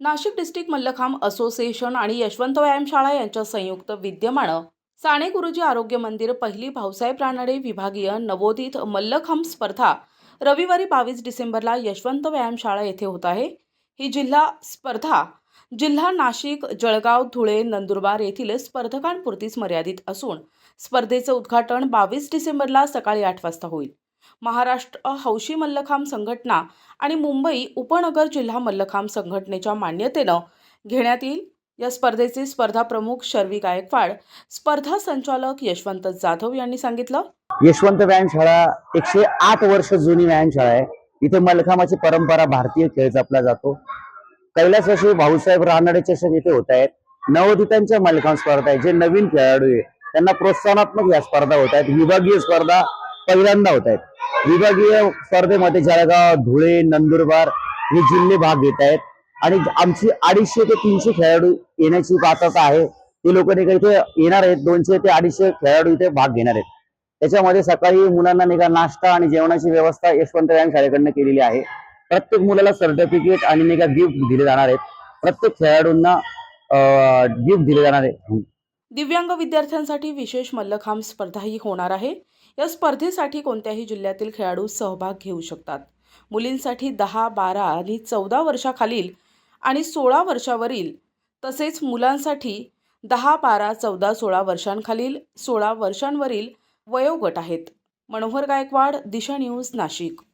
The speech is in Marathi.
नाशिक डिस्ट्रिक्ट मल्लखांब असोसिएशन आणि यशवंत व्यायामशाळा यांच्या संयुक्त विद्यमानं साने गुरुजी आरोग्य मंदिर पहिली भाऊसाहेब रानडे विभागीय नवोदित मल्लखांब स्पर्धा रविवारी बावीस डिसेंबरला यशवंत व्यायामशाळा येथे होत आहे. ही जिल्हा स्पर्धा जिल्हा नाशिक जळगाव धुळे नंदुरबार येथील स्पर्धकांपुरतीच मर्यादित असून स्पर्धेचं उद्घाटन बावीस डिसेंबरला सकाळी आठ वाजता होईल. महाराष्ट्र हौशी मल्लखांब संघटना आणि मुंबई उपनगर जिल्हा मल्लखांब संघटनेच्या मान्यतेनं घेण्यात येईल. या स्पर्धेचे स्पर्धा प्रमुख शर्वी गायकवाड स्पर्धा संचालक यशवंत जाधव यांनी सांगितलं. यशवंत व्यायामशाळा एकशे आठ वर्ष जुनी व्यायामशाळा आहे. इथे मलखामाची परंपरा भारतीय खेळ जपला जातो. कैलासवासी भाऊसाहेब रानडे चषक इथे होत आहेत. नवोदितांच्या मलखांब स्पर्धा आहे जे नवीन खेळाडू आहे त्यांना प्रोत्साहनात्मक या स्पर्धा होत आहेत. विभागीय स्पर्धा पहिल्यांदा होत आहेत. विभागीय स्पर्धेमध्ये जळगाव धुळे नंदुरबार हे जिल्हे भाग घेत आहेत. आणि आमची अडीचशे ते तीनशे खेळाडू येण्याची पात्रता आहे. ते लोक नाही इथे येणार आहेत. दोनशे ते अडीचशे खेळाडू इथे भाग घेणार आहेत. त्याच्यामध्ये सकाळी मुलांना निघा नाश्ता आणि जेवणाची व्यवस्था यशवंत व्यायाम शाळेकडनं केलेली आहे. प्रत्येक मुलाला सर्टिफिकेट आणि निघा गिफ्ट दिले जाणार आहेत. प्रत्येक खेळाडूंना गिफ्ट दिले जाणार आहे दिव्यांग विद्यार्थ्यांसाठी विशेष मल्लखांब स्पर्धाही होणार आहे. या स्पर्धेसाठी कोणत्याही जिल्ह्यातील खेळाडू सहभाग घेऊ शकतात. मुलींसाठी दहा बारा आणि चौदा वर्षाखालील आणि सोळा वर्षावरील तसेच मुलांसाठी दहा बारा चौदा सोळा वर्षांखालील सोळा वर्षांवरील वयोगट आहेत. मनोहर गायकवाड दिशा न्यूज नाशिक.